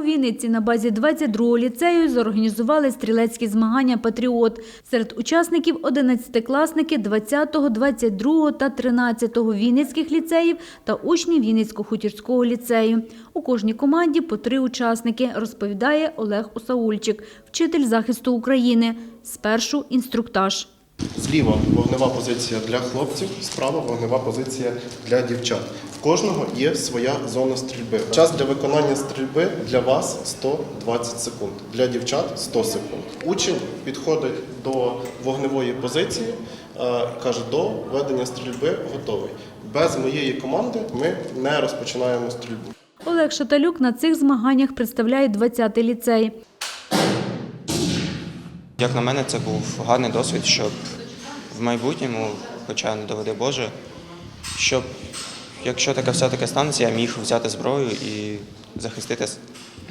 У Вінниці на базі 22-го ліцею зорганізували стрілецькі змагання «Патріот». Серед учасників – 11-класники 20-го, 22-го та 13-го Вінницьких ліцеїв та учні Вінницько-Хутірського ліцею. У кожній команді по три учасники, розповідає Олег Осаульчик, вчитель захисту України. Спершу інструктаж. Зліва вогнева позиція для хлопців, справа вогнева позиція для дівчат. В кожного є своя зона стрільби. Час для виконання стрільби для вас 120 секунд, для дівчат 100 секунд. Учень підходить до вогневої позиції, е, каже, до ведення стрільби готовий. Без моєї команди ми не розпочинаємо стрільбу. Олег Шаталюк на цих змаганнях представляє 20-й ліцей. Як на мене, це був гарний досвід, щоб в майбутньому, хоча не доведе Боже, щоб якщо таке все-таки станеться, я міг взяти зброю і захистити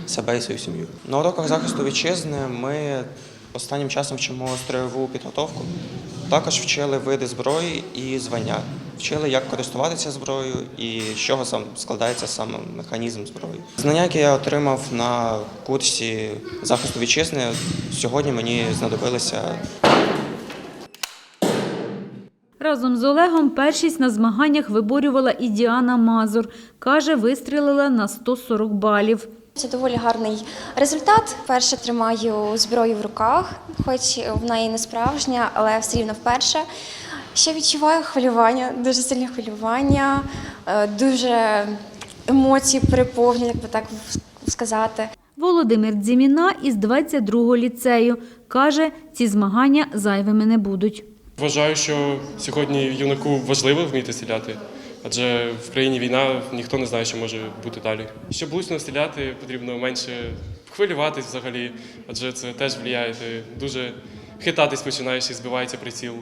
себе і свою сім'ю. На уроках захисту вітчизни ми останнім часом вчимо строєву підготовку. Також вчили види зброї і звання. Вчили, як користуватися зброєю і з чого сам складається саме механізм зброї. Знання, які я отримав на курсі захисту вітчизни, сьогодні мені знадобилися Разом з Олегом першість на змаганнях виборювала і Діана Мазур. Каже, вистрілила на 140 балів. Це доволі гарний результат. Перше тримаю зброю в руках, хоч вона і не справжня, але все рівно вперше. Ще відчуваю хвилювання, дуже сильне хвилювання, е, дуже емоції переповнюють, як би так сказати. Володимир Дзіміна із 22-го ліцею. Каже, ці змагання зайвими не будуть. Вважаю, що сьогодні юнаку важливо вміти стріляти, адже в країні війна ніхто не знає, що може бути далі. Щоб влучно стріляти, потрібно менше хвилюватись взагалі, адже це теж впливає. Ти дуже хитатись починаєш і збивається приціл.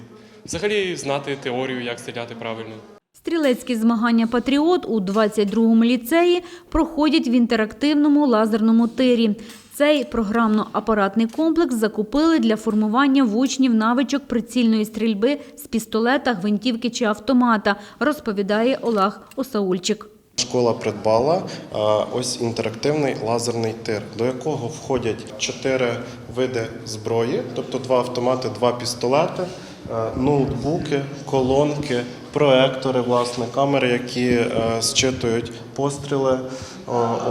Взагалі знати теорію, як стріляти правильно. Стрілецькі змагання «Патріот» у 22-му ліцеї проходять в інтерактивному лазерному тирі. Цей програмно-апаратний комплекс закупили для формування в учнів навичок прицільної стрільби з пістолета, гвинтівки чи автомата, розповідає Олег Осаульчик. Школа придбала ось інтерактивний лазерний тир, до якого входять чотири види зброї, тобто два автомати, два пістолети, ноутбуки, колонки, проектори, власне, камери, які е, зчитують постріли.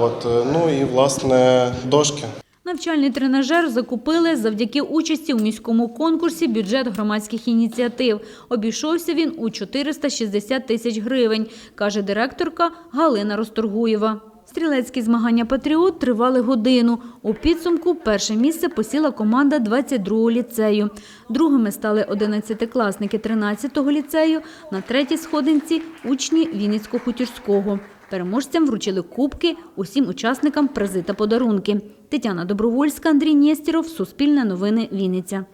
От, е, ну і власне дошки. Навчальний тренажер закупили завдяки участі у міському конкурсі «Бюджет громадських ініціатив». Обійшовся він у 460 тисяч гривень, каже директорка Галина Росторгуєва. Стрілецькі змагання «Патріот» тривали годину. У підсумку перше місце посіла команда 22-го ліцею. Другими стали 11-класники 13-го ліцею, на третій сходинці – учні Вінницько-Хутірського. Переможцям вручили кубки, усім учасникам призи та подарунки. Тетяна Добровольська, Андрій Нєстєров, Суспільне новини, Вінниця.